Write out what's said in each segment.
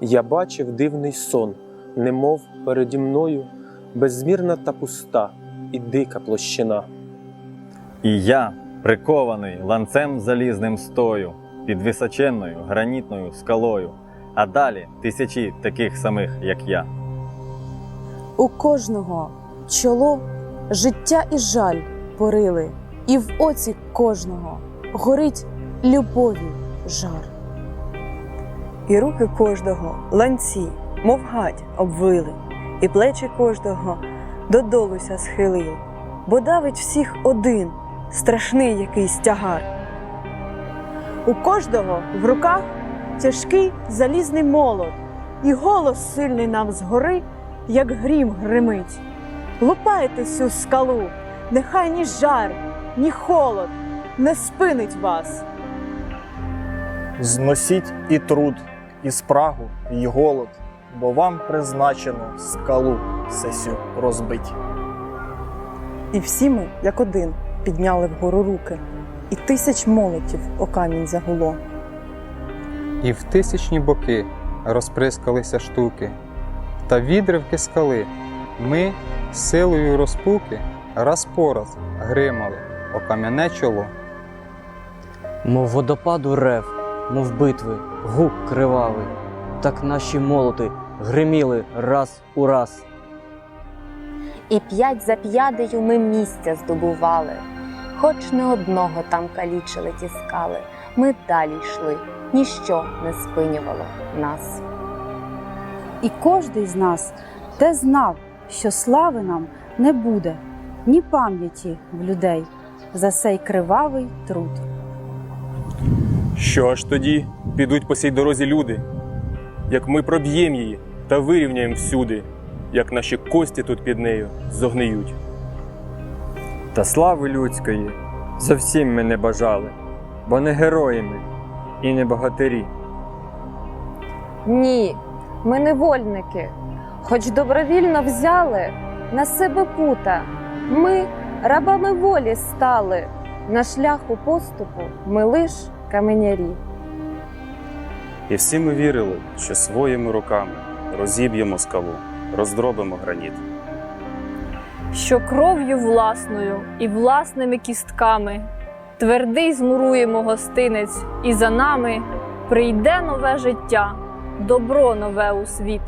Я бачив дивний сон, немов переді мною безмірна та пуста і дика площина. І я, прикований ланцем залізним стою, під височенною гранітною скалою, а далі тисячі таких самих, як я. У кожного чоло життя і жаль порили, і в оці кожного горить любові жар. І руки кожного ланці, мов гать, обвили, і плечі кожного додолуся схилили, бо давить всіх один страшний якийсь тягар. У кожного в руках тяжкий залізний молот, і голос сильний нам згори, як грім гримить. Лупайте цю скалу, нехай ні жар, ні холод не спинить вас. Зносіть і труд, і спрагу, і голод, бо вам призначено скалу сесю розбить. І всі ми, як один, підняли вгору руки, і тисяч молотів о камінь загуло. І в тисячні боки розприскалися штуки, та відривки скали ми силою розпуки раз по раз гримали о кам'яне чоло. Мов водопаду рев, мов битви, гук кривавий, так наші молоти гриміли раз у раз. І п'ять за п'ядею ми місця здобували, хоч не одного там калічили ті скали. Ми далі йшли, ніщо не спинювало нас. І кожний з нас те знав, що слави нам не буде, ні пам'яті в людей за сей кривавий труд. Що ж тоді підуть по цій дорозі люди, як ми проб'ємо її та вирівняємо всюди, як наші кості тут під нею зогниють. Та слави людської зовсім ми не бажали, бо не герої ми і не богатирі. Ні, ми невольники, хоч добровільно взяли на себе пута. Ми рабами волі стали. На шляху поступу ми лиш каменярі. І всі ми вірили, що своїми руками розіб'ємо скалу, роздробимо граніт. що кров'ю власною і власними кістками твердий змуруємо гостинець, і за нами прийде нове життя, добро нове у світ.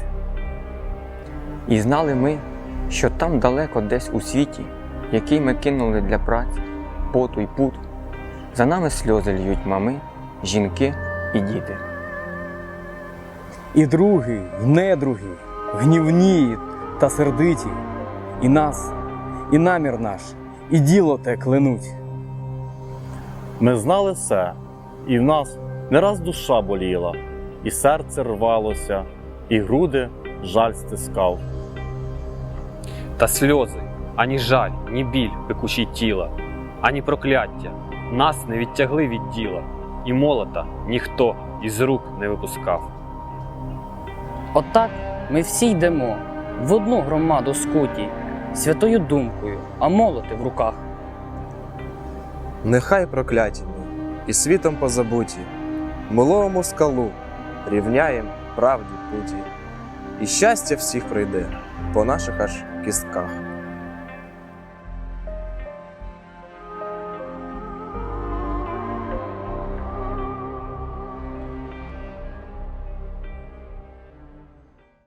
І знали ми, що там далеко десь у світі, який ми кинули для праці, поту й пут, за нами сльози льють мами, жінки і діти. І други, і недруги, гнівні та сердиті, і нас, і намір наш, і діло те клянуть. Ми знали все, і в нас не раз душа боліла, і серце рвалося, і груди жаль стискав. Та сльози, ані жаль, ні біль пекучі тіла, ані прокляття нас не відтягли від діла, і молота ніхто із рук не випускав. Отак ми всі йдемо в одну громаду скуті, святою думкою, а молоти в руках. Нехай прокляті ми, і світом позабуті, миловому скалу, рівняєм правді путі, і щастя всіх прийде по наших аж кістках.